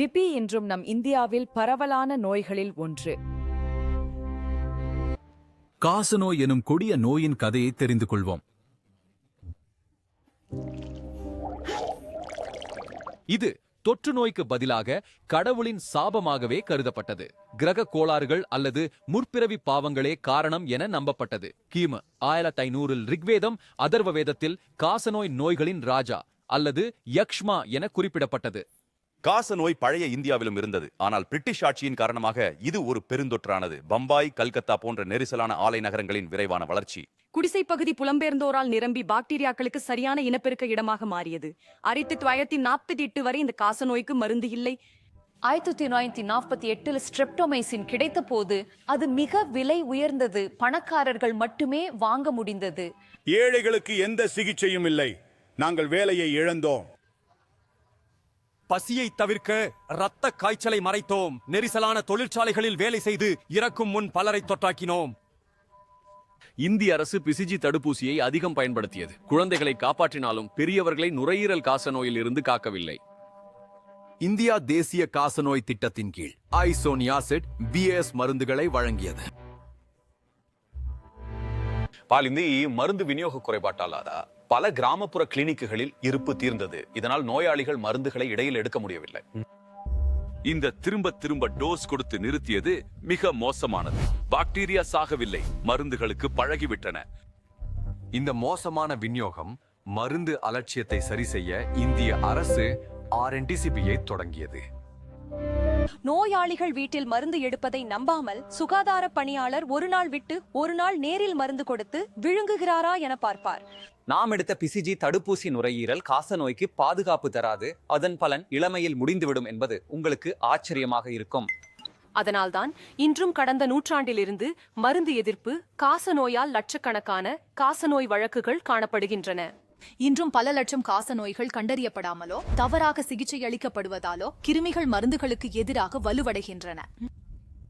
DP இன்றும் நம் இந்தியாவில் பரவலான நோய்களில் ஒன்று. காசநோய் எனும் கொடிய நோயின் கதையை தெரிந்து கொள்வோம். இது தொற்று நோய்க்கு பதிலாக கடவுளின் சாபமாகவே கருதப்பட்டது. கிரக கோளாறுகள் அல்லது முற்பிறவி பாவங்களே காரணம் என நம்பப்பட்டது. கிமு ஆயிரத்தி ஐநூறில் ரிக்வேதம் அதர்வ வேதத்தில் காசநோய் நோய்களின் ராஜா அல்லது யக்ஷ்மா என குறிப்பிடப்பட்டது. காச நோய் பழைய இந்தியாவிலும் இருந்தது. ஆனால் பிரிட்டிஷ் ஆட்சியின் காரணமாக இது ஒரு பெருந்தொற்றானது. பம்பாய் கல்கத்தா போன்ற நெரிசலான ஆலை நகரங்களின் விரைவான வளர்ச்சி. குடிசை பகுதி புலம்பெயர்ந்தோரால் நிரம்பி பாக்டீரியாக்களுக்கு சரியான இனப்பெருக்க இடமாக மாறியது. ஆயிரத்தி தொள்ளாயிரத்தி நாற்பத்தி எட்டு வரை இந்த காச நோய்க்கு மருந்து இல்லை. ஆயிரத்தி தொள்ளாயிரத்தி நாற்பத்தி எட்டில் ஸ்ட்ரெப்டோமைசின் கிடைத்த போது அது மிக விலை உயர்ந்தது. பணக்காரர்கள் மட்டுமே வாங்க முடிந்தது. ஏழைகளுக்கு எந்த சிகிச்சையும் இல்லை. நாங்கள் வேலையை இழந்தோம். பசியை தவிர்க்க இரத்த காய்ச்சலை மறைத்தோம். நெரிசலான தொழிற்சாலைகளில் வேலை செய்து இறக்கும் முன் பலரை தொற்றாக்கினோம். இந்திய அரசு பிசிஜி தடுப்பூசியை அதிகம் பயன்படுத்தியது. குழந்தைகளை காப்பாற்றினாலும் பெரியவர்களை நுரையீரல் காசநோயில் இருந்து காக்கவில்லை. இந்தியா தேசிய காசநோய் திட்டத்தின் கீழ் ஐசோனியாசிட் பிஎஸ் மருந்துகளை வழங்கியது. பாலிந்து மருந்து விநியோக குறைபாட்டாலாத? பல கிராமப்புற கிளினிக்குகளில் இருப்பு தீர்ந்தது. இதனால் நோயாளிகள் மருந்துகளை இடையில் எடுக்க முடியவில்லை. இந்த திரும்ப திரும்ப டோஸ் கொடுத்து நிறுத்தியது மிக மோசமானது. பாக்டீரியா சாகவில்லை. மருந்துகளுக்கு பழகிவிட்டன. இந்த மோசமான விநியோகம் மருந்து அலட்சியத்தை சரி செய்ய இந்திய அரசு ஆர்என்டிசிபியை தொடங்கியது. நோயாளிகள் வீட்டில் மருந்து எடுப்பதை நம்பாமல் சுகாதார பணியாளர் ஒரு நாள் விட்டு ஒரு நாள் நேரில் மருந்து கொடுத்து விழுங்குகிறாரா என பார்ப்பார். நாம் எடுத்த பிசிஜி தடுப்பூசி நுரையீரல் காச நோய்க்கு பாதுகாப்பு தராது. அதன் பலன் இளமையில் முடிந்துவிடும் என்பது உங்களுக்கு ஆச்சரியமாக இருக்கும். அதனால்தான் இன்றும் கடந்த நூற்றாண்டிலிருந்து மருந்து எதிர்ப்பு காச நோயால் லட்சக்கணக்கான காசநோய் வழக்குகள் காணப்படுகின்றன. இன்றும் பல லட்சம் காச நோய்கள் கண்டறியப்படாமலோ தவறாக சிகிச்சை அளிக்கப்படுவதாலோ கிருமிகள் மருந்துகளுக்கு எதிராக வலுவடைகின்றன.